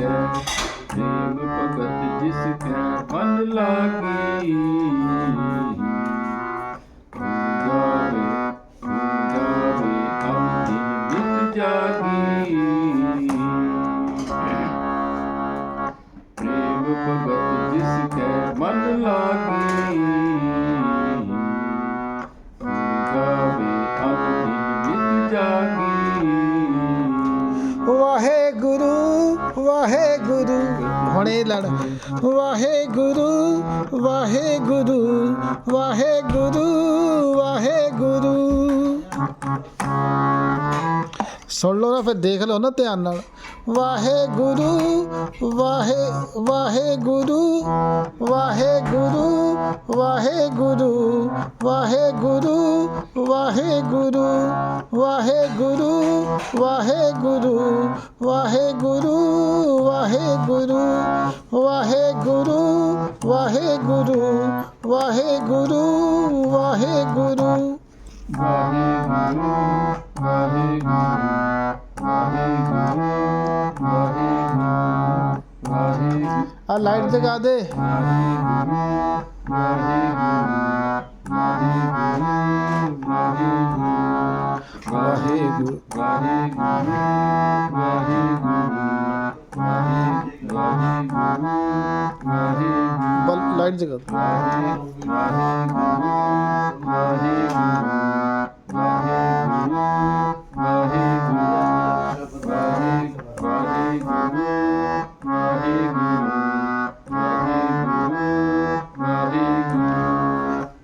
ਕੈ ਪ੍ਰੇਮ ਭਗਤ ਜਿਸ ਕੈ ਮਨ ਲਾਗੀ। ਗਾਵੇ ਗਾਵੇ ਆਪਣੀ ਨਿਤ ਜਾਗੀ। ਪ੍ਰੇਮ ਭਗਤ ਵਾਹਿਗੁਰੂ ਵਾਹਿਗੁਰੂ ਹੁਣੇ ਲੜ। ਵਾਹਿਗੁਰੂ ਵਾਹਿਗੁਰੂ ਵਾਹਿਗੁਰੂ ਵਾਹਿਗੁਰੂ। ਸੁਣ ਲਓ ਨਾ, ਫਿਰ ਦੇਖ ਲਓ ਨਾ ਧਿਆਨ ਨਾਲ। ਵਾਹਿਗੁਰੂ, ਵਾਹਿ, ਵਾਹਿਗੁਰੂ ਵਾਹਿਗੁਰੂ ਵਾਹਿਗੁਰੂ ਵਾਹਿਗੁਰੂ। ਵਾਹਿਗੁਰੂ ਵਾਹਿਗੁਰੂ ਵਾਹਿਗੁਰੂ ਵਾਹਿਗੁਰੂ ਵਾਹਿਗੁਰੂ ਵਾਹਿਗੁਰੂ ਵਾਹਿਗੁਰੂ ਵਾਹਿਗੁਰੂ ਵਾਹਿਗੁਰੂ। ਵਾਹਿਗੁਰੂ ਵਾਹਿਗੁਰੂ ਵਾਹਿਗੁਰੂ ਵਾਹਿਗੁਰੂ ਵਾਹਿਗੁਰੂ ਆ ਲਾਈਟ ਜਗਾ ਦੇ। ਵਾਹਿਗੁਰੂ ਵਾਹਿਗੁਰੂ ਵਾਹਿਗੁਰੂ लाइट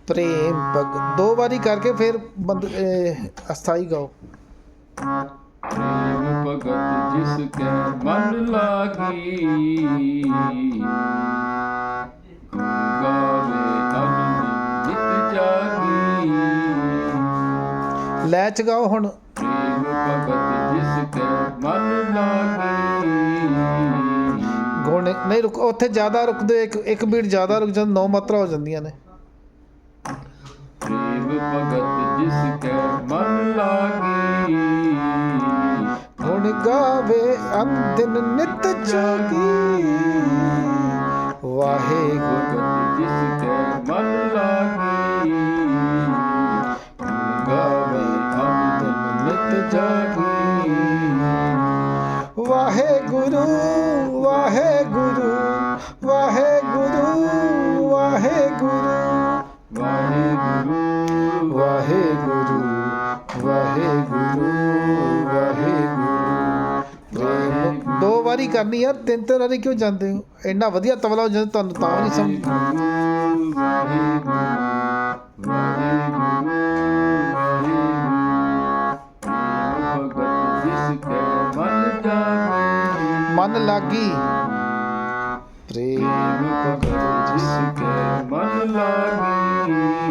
प्रेम पग दो बारी करके फिर बंद अस्थाई गाओ। ਪ੍ਰੇਮ ਭਗਤ ਜਿਸ ਕੈ ਮਨ ਲਾਗੀ। ਗਾਵੇ ਅਨੰਦ ਨਿਤ ਜਾਗੀ। ਲੈ ਹੁਣ। ਪ੍ਰੇਮ ਭਗਤ ਜਿਸ ਕੈ ਮਨ ਲਾਗੀ। ਗੋਣੇ ਨਹੀਂ ਰੁਕ ਉੱਥੇ ਜ਼ਿਆਦਾ ਰੁਕਦੇ ਇੱਕ ਇੱਕ ਬੀਟ ਜ਼ਿਆਦਾ ਰੁਕ ਜਾਂਦੇ ਨੌ ਮਾਤਰਾ ਹੋ ਜਾਂਦੀਆਂ ਨੇ। ਪ੍ਰੇਮ ਭਗਤ ਜਿਸ ਕੈ ਗਾਵੇ ਅਬ ਦਿਨ ਨਿਤ ਜੋਗੀ। ਵਾਹਿਗੁਰੂ। ਜਿਸ ਤੇ ਮਨ ਲਾਗੀ ਗਾਵੇ ਅਬ ਦਿਨ ਨਿਤ ਜੋਗੀ। ਵਾਹਿਗੁਰੂ ਵਾਹਿਗੁਰੂ ਵਾਹਿਗੁਰੂ ਵਾਹਿਗੁਰੂ। ਵਾਹਿਗੁਰੂ। ਵਾਹਿਗੁਰੂ ਵਾਹਿਗੁਰੂ। ਵਾਰੀ ਕਰਨੀ ਯਾਰ ਤਿੰਨ ਤਿੰਨ ਵਾਰੀ ਕਿਉਂ ਜਾਂਦੇ ਹੋ? ਇੰਨਾ ਵਧੀਆ ਤਬਲਾ ਹੋ ਜਾਂਦਾ, ਤੁਹਾਨੂੰ ਤਾਂ ਨਹੀਂ ਸਮਝ। ਮਨ ਲਾਗੀ। ਪ੍ਰੇਮ ਮਨ ਲਾ